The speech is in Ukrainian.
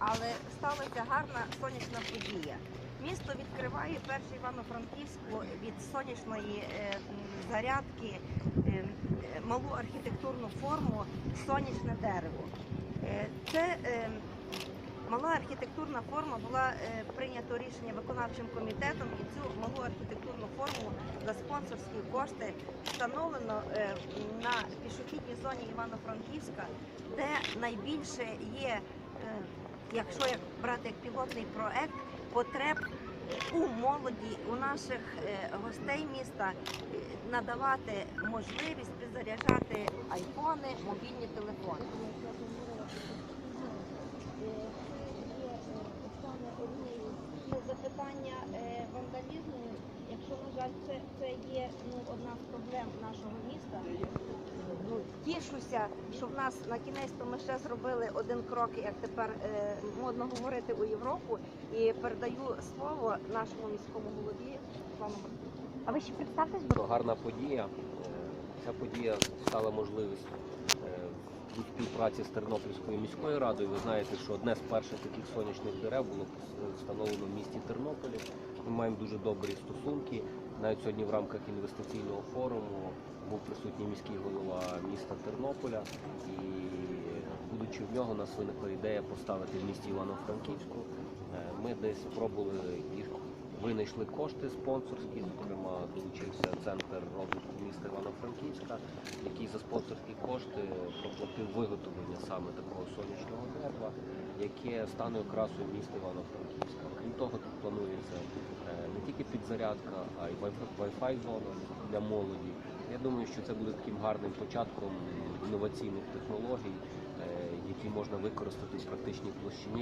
але сталася гарна сонячна подія. Місто відкриває перший Івано-Франківську від сонячної е, зарядки е, е, малу архітектурну форму сонячне дерево. Це мала архітектурна форма була прийнято рішення виконавчим комітетом, і цю малу архітектурну форму за спонсорські кошти встановлено на пішохідній зоні Івано-Франківська, де найбільше є, якщо як брати як пілотний проект, потреб у молоді, у наших е, гостей міста е, надавати можливість підзаряджати айфони, мобільні телефони. Є запитання е, вандалізму. Якщо, на жаль, це, є ну, одна з проблем. Ну, тішуся, що в нас на кінець то ми ще зробили один крок, як тепер е, модно говорити у Європу. І передаю слово нашому міському голові. Пану А ви ще представтесь, будь Що гарна подія. Е, Ця подія стала можливість е, у співпраці з Тернопільською міською радою. Ви знаєте, що одне з перших таких сонячних дерев було встановлено в місті Тернополі. Ми маємо дуже добрі стосунки. Навіть сьогодні в рамках інвестиційного форуму був присутній міський голова міста Тернополя і будучи в нього, у нас виникла ідея поставити в місті Івано-Франківську. Е, Ми десь спробували їх винайшли кошти спонсорські, зокрема долучився центр розвитку міста Івано-Франківська, який за спонсорські кошти проплатив виготовлення саме такого сонячного дерева, яке стане окрасою міста Івано-Франківська. Крім того, тут планується е, не тільки підзарядка, а й Wi-Fi- зона для молоді. Я думаю, що це буде таким гарним початком інноваційних технологій, е, які можна використати в практичній площині